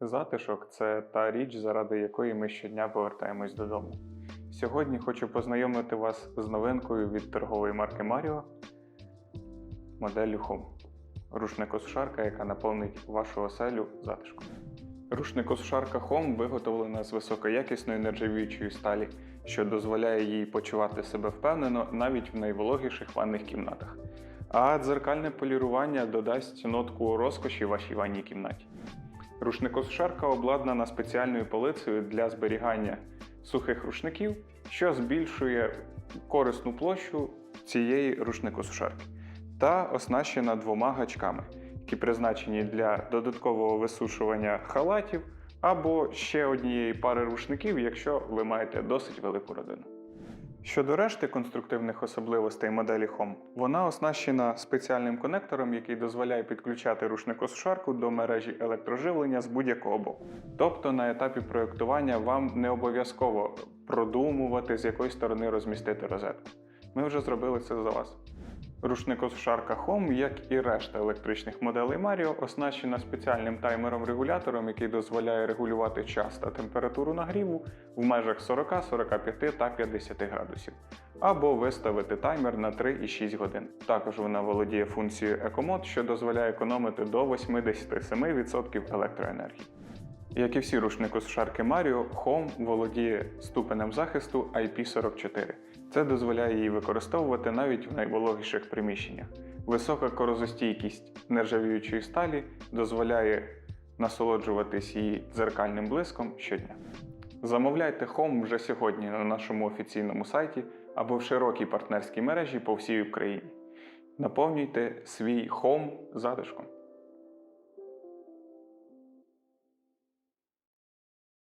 Затишок це та річ, заради якої ми щодня повертаємось додому. Сьогодні хочу познайомити вас з новинкою від торгової марки Маріо моделлю Home. Рушникосушарка, яка наповнить вашу оселю затишком. Рушникосушарка Home виготовлена з високоякісної нержавіючої сталі, що дозволяє їй почувати себе впевнено навіть в найвологіших ванних кімнатах. А дзеркальне полірування додасть нотку розкоші вашій ванній кімнаті. Рушникосушарка обладнана спеціальною полицею для зберігання сухих рушників, що збільшує корисну площу цієї рушникосушарки, та оснащена двома гачками, які призначені для додаткового висушування халатів або ще однієї пари рушників, якщо ви маєте досить велику родину. Щодо решти конструктивних особливостей моделі Home, вона оснащена спеціальним конектором, який дозволяє підключати рушникосушарку до мережі електроживлення з будь-якого боку. Тобто на етапі проєктування вам не обов'язково продумувати, з якої сторони розмістити розетку. Ми вже зробили це за вас. Рушникосушарка Home, як і решта електричних моделей Mario, оснащена спеціальним таймером-регулятором, який дозволяє регулювати час та температуру нагріву в межах 40, 45 та 50 градусів, або виставити таймер на 3,6 годин. Також вона володіє функцією EcoMode, що дозволяє економити до 87% електроенергії. Як і всі рушникосушарки Mario, Home володіє ступенем захисту IP44. Це дозволяє їй використовувати навіть в найвологіших приміщеннях. Висока корозостійкість нержавіючої сталі дозволяє насолоджуватись її дзеркальним блиском щодня. Замовляйте Home вже сьогодні на нашому офіційному сайті або в широкій партнерській мережі по всій Україні. Наповнюйте свій Home затишком.